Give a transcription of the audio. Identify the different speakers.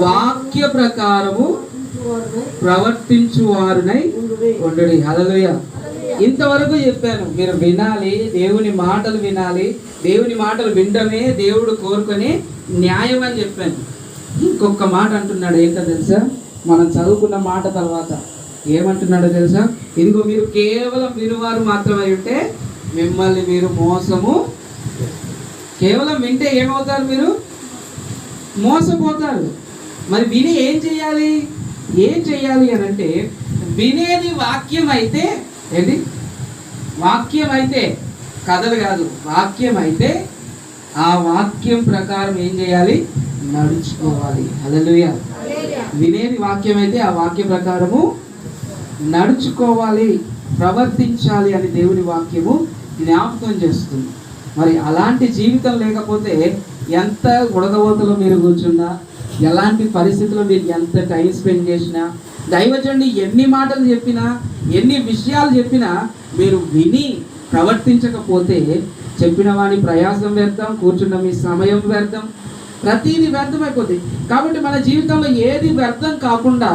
Speaker 1: వాక్య ప్రకారము ప్రవర్తించు వారునై ఉండు హలలుయ ఇంతవరకు చెప్పాను మీరు వినాలి దేవుని మాటలు వినాలి దేవుని మాటలు వినడమే దేవుడు కోరుకొని న్యాయం అని చెప్పాను. ఇంకొక మాట అంటున్నాడు ఏంటో తెలుసా? మనం చదువుకున్న మాట తర్వాత. ఏమంటున్నాడో తెలుసా? ఇదిగో మీరు కేవలం వినువారు మాత్రమే ఉంటే మిమ్మల్ని మీరు మోసము కేవలం వింటే ఏమవుతారు మీరు? మోసపోతారు. మరి విని ఏం చేయాలి? ఏం చేయాలి అని అంటే వినేది వాక్యం అయితే ఏంటి? వాక్యం అయితే కథలు కాదు వాక్యం అయితే ఆ వాక్యం ప్రకారం ఏం చేయాలి? నడుచుకోవాలి. అదలుయ వినేది వాక్యం అయితే ఆ వాక్య ప్రకారము నడుచుకోవాలి ప్రవర్తించాలి అని దేవుని వాక్యము జ్ఞాపకం చేస్తుంది. మరి అలాంటి జీవితం లేకపోతే ఎంత ఉడకబోతలో మీరు కూర్చున్నా ఎలాంటి పరిస్థితుల్లో మీరు ఎంత టైం స్పెండ్ చేసినా దైవజనుడి ఎన్ని మాటలు చెప్పినా ఎన్ని విషయాలు చెప్పినా మీరు విని ప్రవర్తించకపోతే చెప్పిన వాని ప్రయాసం వ్యర్థం కూర్చున్న మీ సమయం వ్యర్థం ప్రతిదీ వ్యర్థమైపోతుంది కాబట్టి మన జీవితంలో ఏది వ్యర్థం కాకుండా